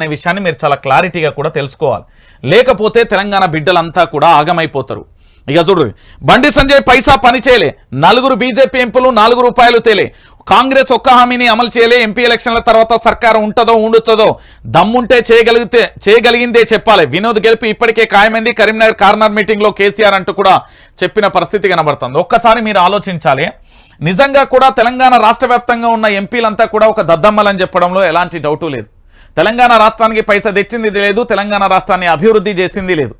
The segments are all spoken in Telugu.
అనే విషయాన్ని మీరు చాలా క్లారిటీగా కూడా తెలుసుకోవాలి. లేకపోతే తెలంగాణ బిడ్డలంతా కూడా ఆగమైపోతారు. ఇక చూడు బండి సంజయ్ పైసా పని చేయలే. నలుగురు బీజేపీ ఎంపీలు నాలుగు రూపాయలు తేలే. కాంగ్రెస్ ఒక్క హామీని అమలు చేయలే. ఎంపీ ఎలక్షన్ల తర్వాత సర్కారు ఉంటుందో ఉండుతుందో దమ్ముంటే చేయగలిగితే చేయగలిగిందే చెప్పాలి. వినోద్ గెలుపు ఇప్పటికే ఖాయమైంది. కరీంనగర్ కార్నర్ మీటింగ్లో కేసీఆర్ అంటూ కూడా చెప్పిన పరిస్థితి కనబడుతుంది. ఒక్కసారి మీరు ఆలోచించాలి. నిజంగా కూడా తెలంగాణ రాష్ట్ర వ్యాప్తంగా ఉన్న ఎంపీలంతా కూడా ఒక దద్దమ్మలని చెప్పడంలో ఎలాంటి డౌటు లేదు. తెలంగాణ రాష్ట్రానికి పైస తెచ్చింది లేదు తెలంగాణ రాష్ట్రాన్ని అభివృద్ధి చేసింది లేదు.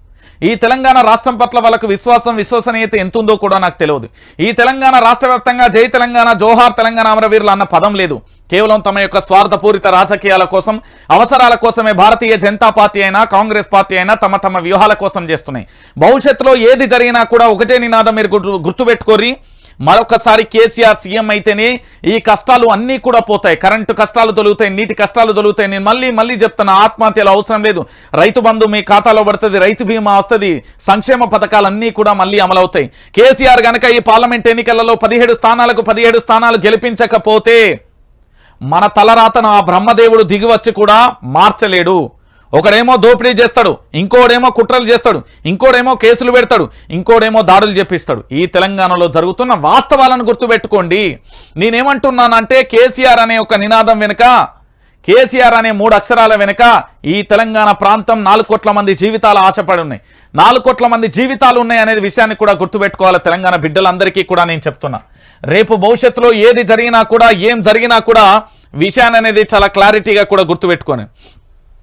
ఈ తెలంగాణ రాష్ట్రం పట్ల వాళ్ళకు విశ్వాసం విశ్వసనీయత ఎంతుందో కూడా నాకు తెలియదు. ఈ తెలంగాణ రాష్ట్ర జై తెలంగాణ జోహార్ తెలంగాణ అమరవీరులు అన్న పదం లేదు. కేవలం తమ యొక్క స్వార్థపూరిత రాజకీయాల కోసం అవసరాల కోసమే భారతీయ జనతా పార్టీ అయినా కాంగ్రెస్ పార్టీ అయినా తమ తమ వ్యూహాల కోసం చేస్తున్నాయి. భవిష్యత్తులో ఏది జరిగినా కూడా ఒకటే నినాదం మీరు గుర్తు మరొకసారి కేసీఆర్ సీఎం అయితేనే ఈ కష్టాలు అన్నీ కూడా పోతాయి. కరెంటు కష్టాలు తొలుగుతాయి నీటి కష్టాలు తొలుగుతాయి. నేను మళ్ళీ మళ్ళీ చెప్తాను ఆత్మహత్యలు అవసరం లేదు. రైతు బంధు మీ ఖాతాలో పడుతుంది రైతు బీమా వస్తుంది సంక్షేమ పథకాలన్నీ కూడా మళ్ళీ అమలవుతాయి కేసీఆర్ గనక ఈ పార్లమెంట్ ఎన్నికలలో పదిహేడు స్థానాలకు పదిహేడు స్థానాలు గెలిపించకపోతే మన తలరాతను ఆ బ్రహ్మదేవుడు దిగివచ్చి కూడా మార్చలేడు. ఒకడేమో దోపిడీ చేస్తాడు ఇంకోడేమో కుట్రలు చేస్తాడు ఇంకోడేమో కేసులు పెడతాడు ఇంకోడేమో దాడులు చెప్పిస్తాడు ఈ తెలంగాణలో జరుగుతున్న వాస్తవాలను గుర్తుపెట్టుకోండి. నేనేమంటున్నానంటే కేసీఆర్ అనే ఒక నినాదం వెనుక కేసీఆర్ అనే మూడు అక్షరాల వెనుక ఈ తెలంగాణ ప్రాంతం నాలుగు కోట్ల మంది జీవితాలు ఆశపడి ఉన్నాయి. నాలుగు కోట్ల మంది జీవితాలు ఉన్నాయి అనేది విషయాన్ని కూడా గుర్తుపెట్టుకోవాలి తెలంగాణ బిడ్డలందరికీ కూడా నేను చెప్తున్నా. రేపు భవిష్యత్తులో ఏది జరిగినా కూడా ఏం జరిగినా కూడా విషయాన్ని అనేది చాలా క్లారిటీగా కూడా గుర్తుపెట్టుకొని